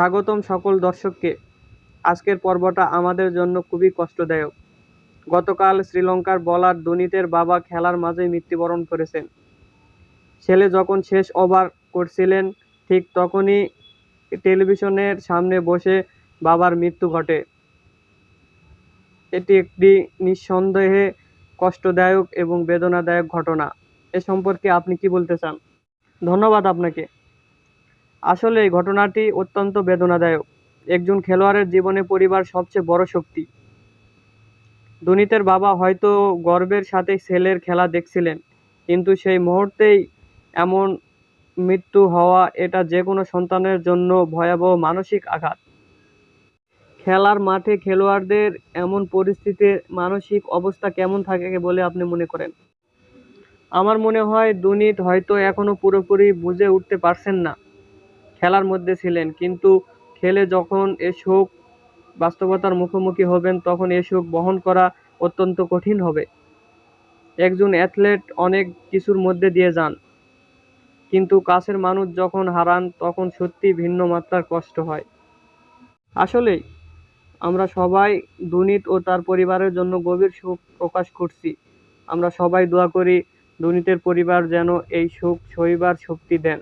স্বাগতম সকল দর্শককে। আজকের পর্বটা আমাদের জন্য খুবই কষ্টদায়ক। গতকাল শ্রীলঙ্কার বলার দুনিতের বাবা খেলার মাঝেই মৃত্যুবরণ করেছেন। ছেলে যখন শেষ ওভার করছিলেন, ঠিক তখনই টেলিভিশনের সামনে বসে বাবার মৃত্যু ঘটে। এটি একটি নিঃসন্দেহে কষ্টদায়ক এবং বেদনাদায়ক ঘটনা। এ সম্পর্কে আপনি কি বলতে চান? ধন্যবাদ আপনাকে। আসলে ঘটনাটি অত্যন্ত বেদনাদায়ক। একজন খেলোয়াড়ের জীবনে পরিবার সবচেয়ে বড় শক্তি। দুনিতের বাবা হয়তো গর্বের সাথে ছেলের খেলা দেখছিলেন, কিন্তু সেই মুহূর্তেই এমন মৃত্যু হওয়া এটা যে কোনো সন্তানের জন্য ভয়াবহ মানসিক আঘাত। খেলার মাঠে খেলোয়াড়দের এমন পরিস্থিতিতে মানসিক অবস্থা কেমন থাকে বলে আপনি মনে করেন? আমার মনে হয় দুনিত হয়তো এখনও পুরোপুরি বুঝে উঠতে পারছেন না। খেলার মধ্যে ছিলেন, কিন্তু খেলে যখন এ শোক বাস্তবতার মুখোমুখি হবেন, তখন এ শোক বহন করা অত্যন্ত কঠিন হবে। একজন অ্যাথলেট অনেক কিছুর মধ্যে দিয়ে যান, কিন্তু কাছের মানুষ যখন হারান, তখন সত্যি ভিন্ন মাত্রার কষ্ট হয়। আসলেই, আমরা সবাই দুনিত ও তার পরিবারের জন্য গভীর শোক প্রকাশ করছি। আমরা সবাই দোয়া করি দুনিতের পরিবার যেন এই শোক সইবার শক্তি দেন।